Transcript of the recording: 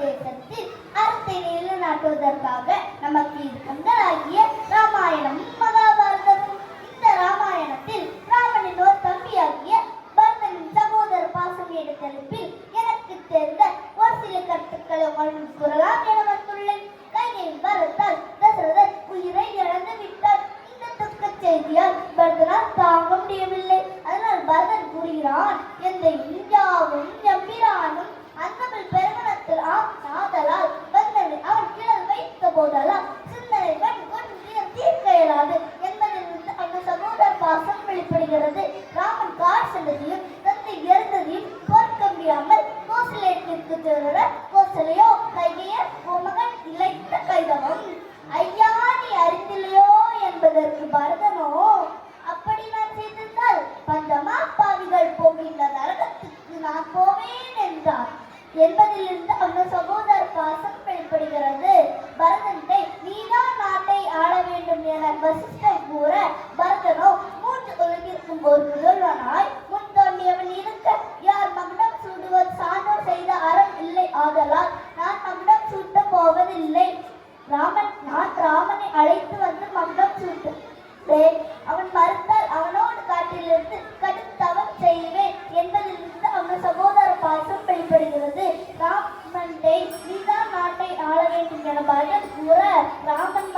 தேசத்தில் அறத்தை நிலைநாட்டுவதற்காக நமக்கு கந்தராகிய ராமாயணம் மகாபாரதமும் இந்த ராமாயணத்தில் ராமனின் ஒரு தம்பியாகிய பரதனின் சகோதர பாசம் என்ற எனக்கு தெரிந்த ஒரு சில கருத்துக்களை உங்களுக்கு கூறலாம் என வந்துள்ளேன். கையை பரத்தால் தசரதர் உயிரை இழந்து விட்டார். இந்த துக்க செய்தியால் பரதனால் தாங்க முடியவில்லை. அதனால் பரதன் கூறுகிறான் எந்த இந்தியாவும் கோசலேட்டிற்கு திருட கோசலையோ கைகையர் உமகன் இழைத்த கைதவம். ஐயா நீ அறிந்தில்லையோ என்பதற்கு பரதனோ? அப்படி நான் செய்திருந்தால் பஞ்சமா பாவிகள் போகின்ற நரகத்துக்கு நான் போவேன் என்றார் என்பதிலிருந்து அந்த சகோதர பாசம் வெளிப்படுகிறது. ராமன் நான் ராமனை அழைத்து வந்து மங்கம் சூட்டுவேன் அவன் மறுத்தால் அவனோடு காட்டிலிருந்து கடும் தவம் செய்வேன் என்பதிலிருந்து அவன் சகோதர பாசம் வெளிப்படுகிறது. ராமண்டை நீதான் நாட்டை ஆள வேண்டும் என பகன் கூற ராமன்